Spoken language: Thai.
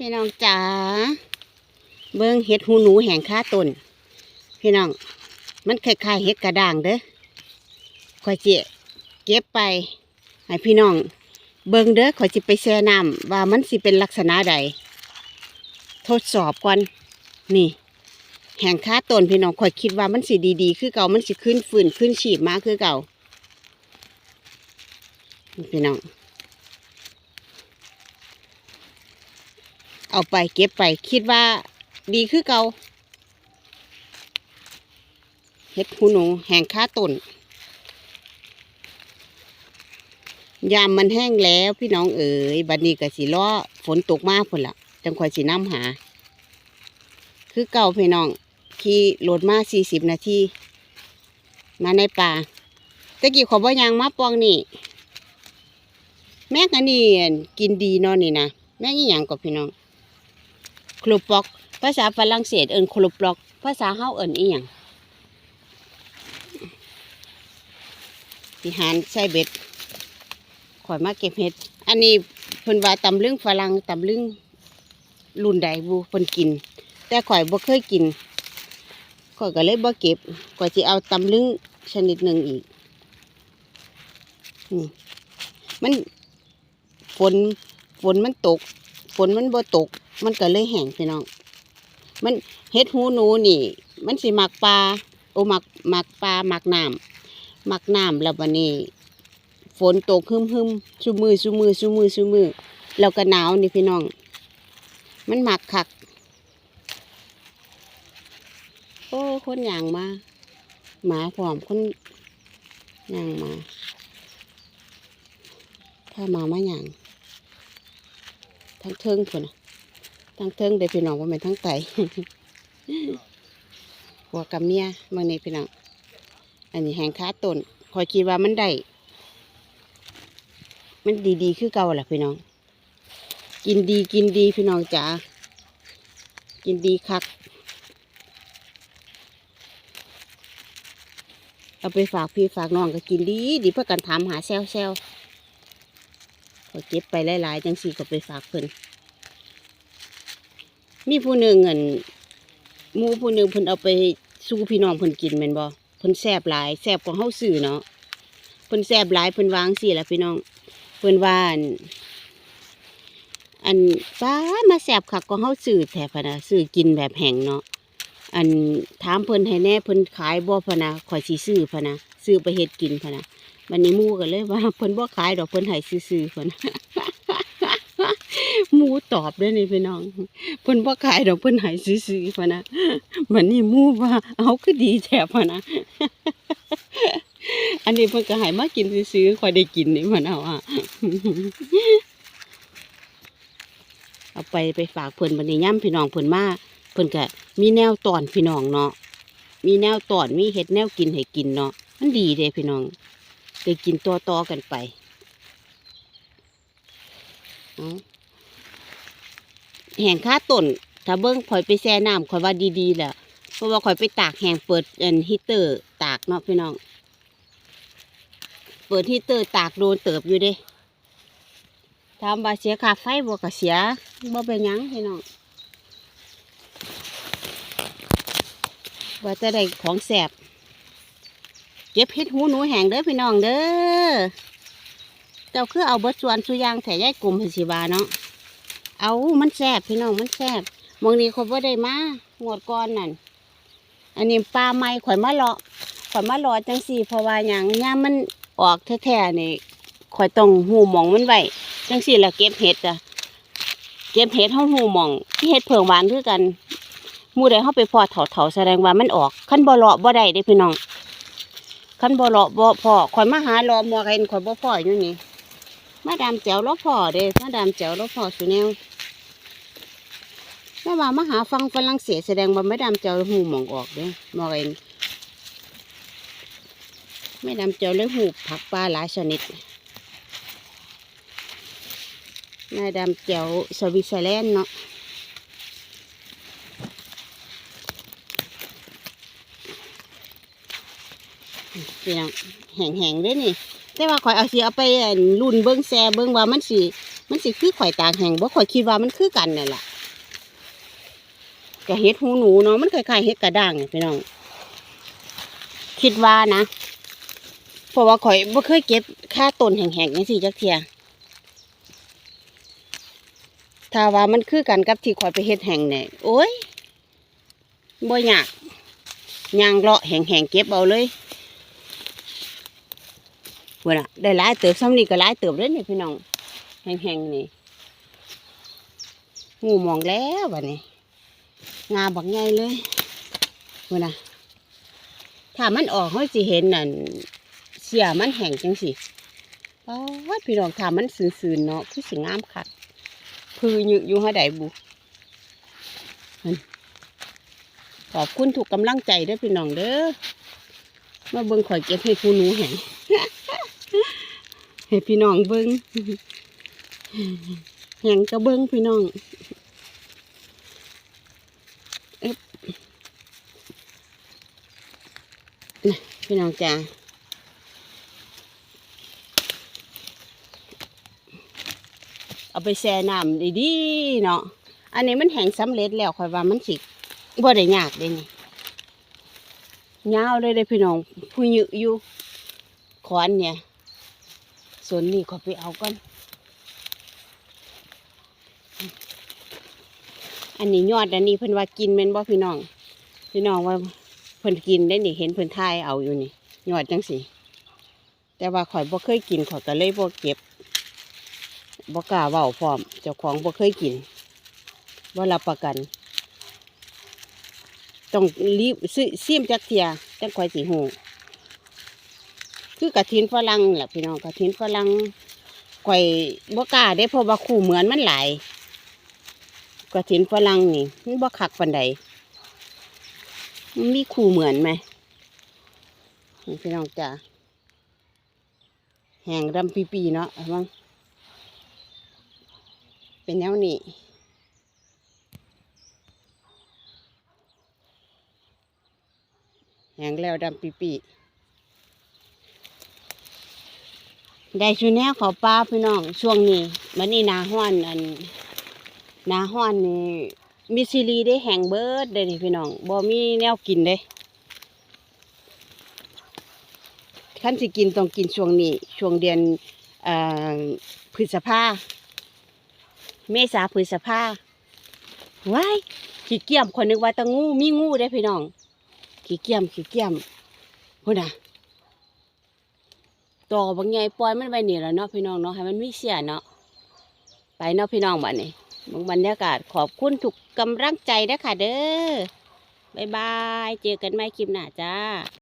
พี่น้องจ๋าเบิ้งเห็ดหูหนูแห่งค่าต้นพี่น้อง มันคล้ายๆเห็ดกระด้างเด้อข่อยจิเก็บไปให้พี่น้อง เบิ้งเด้อข่อยจิไปแช่น้ำว่ามันสิเป็นลักษณะใดทดสอบก่อนนี่ แห่งค่าต้นพี่น้องข่อยคิดว่ามันสิดีๆ คือเก่ามันสิขึ้นฝืนขึ้นฉีบมาคือเก่าพี่น้อง เอาไปเก็บไปคิดว่าดีคือเก่าเฮ็ดหูหนูแห่งค่าต้นยามมันแห้งแล้วพี่น้องเอ๋ยบัดนี้ก็สิล้อฝนตกมาพุ่นละจังคอยสิน้ำหา คือเก่าพี่น้องขี่รถมาสี่สิบนาทีมาในป่าตะกี้ขอบ่ยางมาปองนี่ แม่งอันนี้อั่นกินดีเนาะนี่นะแม่งอีหยังกับพี่น้อง คลูปอก ภาษาฝรั่งเศสเอิ้นคลูปอก ภาษาเฮาเอิ้นอีหยังที่หารใส่เบ็ดข่อยมาเก็บเห็ด อันนี้เพิ่นว่าตำลึงฝรั่งตำลึงรุ่นใดบูเพิ่นกิน แต่ข่อยบ่เคยกินข่อยก็เลยบ่เก็บข่อยสิเอาตำลึงชนิดหนึ่งอีกนี่มันฝนฝนมันตก ฝนมันบ่ตก มันก็เลยแห้งพี่น้อง มันเฮ็ดหูหนูนี่ มันสิมักปลาโอหมักหมักปลาหมักน้ำหมักน้ำแล้วบัดนี้ ฝนตกหึมหึมๆซุมือซุมือซุมือซุมือแล้วก็หนาวนี่พี่น้อง มันหมักคัก โอ้คนย่างมา หมาพร้อมคนย่างมาถ้ามามาย่างทั้งเทิงคนน่ะ ทั้งเทิงเด้พี่น้องว่าเป็นทั้งไตหัวกับเมียเมื่อนี้พี่น้องอันนี้แหงค้าต้นคอยคิดว่ามันได้มันดีๆ คือเก่าแหละพี่น้อง กินดีกินดีพี่น้องจ๋ากินดีคัก เอาไปฝากพี่ฝากน้องก็กินดีดีเพื่อกันถามหาแซวแซวก็เก็บไปหลายๆจังสี่ก็ไปฝากเพิ่น มีผู้หนึ่งเงินหมูผู้หนึ่งเพิ่นเอาไปสู้พี่น้องเพิ่นกินแม่นบ่เพิ่นแซ่บหลายแซ่บกว่าเฮาซื้อเนาะเพิ่นแซ่บหลายเพิ่นวางสี่ล่ะพี่น้องเพิ่นว่านอันป้ามาแซ่บคักกว่าเฮาซื้อแท้พะนะซื้อกินแบบแห้งเนาะอันถามเพิ่นให้แน่เพิ่นขายบ่พะนะข่อยสิซื้อพะนะซื้อไปเฮ็ดกินพะนะวันนี้หมู่ก็เลยว่าเพิ่นบ่ขายดอกเพิ่นให้ซื้อๆพะนะ หมูตอบด้อนี่พี่น้องเพิ่นบ่ขายดอกเพิ่นให้ซื้อๆพะนะวันนี้หมูว่าเอาคือดีแท้พะนะอันนี้เพิ่นก็ให้มากินซื้อๆข่อยได้กินนี่พะนะว่าเอาไปไปฝากเพิ่นบัดนี้ย่ํพี่น้องเพิ่นมาเพิ่นก็มีแนวตอนพี่น้องเนาะมีแนวตอนมีเห็ดแนวกินให้กินเนาะมันดีเด้พี่น้องได้กินต่อต่อๆกันไปเอ แห่งค่าต้นถ้าเบิ้งข่อยไปแช่น้ำข่อยว่าดีๆแหละเพราะว่าข่อยไปตากแห้งเปิดเอ็นฮีเตอร์ตากเนาะพี่น้อง เปิดฮีเตอร์ตากโดนเติบอยู่เด้ถามว่าเสียค่าไฟบ่ก็เสียบ่เป็นยังพี่น้องว่าจะได้ของแสบเก็บเห็ดหูหนูแห้งเด้อพี่น้องเด้อเจ้าคือเอาเบิดส่วนสุยางแถยายกลุ่มพสิบาเนาะ เอามันแสบพี่น้องมันแสบมองนี้เขาบ่ได้มางวดก้อนนั่นอันนี้ปลาไม้ข่อยมาเลาะข่อยมาเลาะจังสี่เพราะว่าอย่างย่ามันออกแท้ๆนี่ข่อยต้องหูหมองมันไว้จังสี่ละเก็บเห็ดจ้ะเก็บเห็ดห้องหูหมองที่เห็ดเผิงหวานคือกันมู่ใดเข้าไปพอเถาเถาแสดงว่ามันออกขั้นบ่เลาะบ่ได้เด้พี่น้องขั้นบ่เลาะบ่พอข่อยมาหาเลาะมัวกันข่อยบ่พออยู่นี่มาดามแจ๋วเลาะพอเด้มาดามแจ๋วเลาะพอสุแนว แม่ว่ามาหาฟังฝรั่งเศสแสดงว่าไม่ดามแจ๋วหูหมองออกเด้มัวกันไม่ดามแจ๋วเลยหูผักปลาหลายชนิดนายดามแจ๋วสวิตเซอร์แลนด์เนาะพี่น้องแห้งๆเด้นี่ แต่ว่าข่อยเอาสิเอาไปรุ่นเบิ้งแซ่เบิ้งว่ามันสิมันสิคือข่อยตากแห้งบ่ข่อยคิดว่ามันคือกันนั่นล่ะ กับเห็ดหูหนูเนาะมันคล้ายๆเห็ดกระด้างเนี่ยพี่น้อง คิดว่านะเพราะว่าข่อยบ่เคยเก็บค่าต้นแห้งๆจังซี่จักเทียถ้าว่ามันคือกันกับที่ข่อยไปเฮ็ดแห้งเนี่ยโอ้ยบ่ยากยางเลาะแห้งๆเก็บเอาเลยเพิ่นน่ะได้หลายเติบซ้ำนี่ก็หลายเติบเลยนี่พี่น้องแห้งๆนี่งูมองแล้วบัดนี้ งาบักใหญ่เลยเพิ่นน่ะถ้ามันออกเขาสิเห็นนั่นเสียมันแห้งจังสิอ๋อพี่น้องถ้ามันซื่นๆเนาะคือสิงามคักคืออยู่อยู่ห้าใดบุขอบคุณถูกกำลังใจด้อพี่น้องเด้อมาเบิ่งข่อยเก็บให้ผู้หนูแห้งให้พี่น้องเบิ่งแห้งก็เบิ่งพี่น้อง พี่น้องจ้าเอาไปแช่น้ำดีๆเนาะอันนี้มันแห้งสำเร็จแล้วค่อยว่ามันสิบ่ได้ยากเด้นี่ยาวเลยเด้อพี่น้องผู้ยืออยู่ขอนเนี่ยส่วนนี้ขอไปเอาก่อนอันนี้ยอดอันนี้เพิ่นว่ากินแม่นบ่พี่น้องพี่น้องว่า เพิ่นกินได้นี่เห็นเพิ่นทายเอาอยู่นี่ยอดจังสิแต่ว่าข่อยบ่เคยกินข่อยก็เลยบ่เก็บบ่กล้าเว้าพร้อมเจ้าของบ่เคยกินบ่รับประกัน ต้องรีบซื้อซิมจักเทียจังข่อยสิฮู้คือกระถินฝรั่งแหละพี่น้องกระถินฝรั่งข่อยบ่กล้าได้เพราะว่าคู่เหมือนมันหลายกระถินฝรั่งนี่มันบ่คักปานใด มันมีคู่เหมือนไหมพี่น้องจ้าแห่งดำปีปีเนาะเอาบ้งเป็นแนวนี้แหงแล้วดำปีปีได้ชูแนวเขาป้าพี่น้อง ช่วงนี้มันนี่นาห้อนอันนาห้อนนี่ มีซีรีได้แห่งเบิดเด้นี่พี่น้องบ่มีแนวกินเด้ขั้นสิกินต้องกินช่วงนี้ ช่วงเดือนอพฤษภาเมษาพฤษภาว้ายขี้เกียมคนนึกว่าตะงูมีงูได้พี่น้องขี้เกียมขี้เกียมพุ่นน่ะต่อบางใหญ่ปล่อยมันไปนี่แล้วเนาะพี่น้องเนาะให้มันมีเสียเนาะไปเนาะพี่น้องบัดนี้ บรรยากาศขอบคุณทุกกำลังใจนะคะเด้อ บ๊ายบาย เจอกันใหม่คลิปหน้าจ้า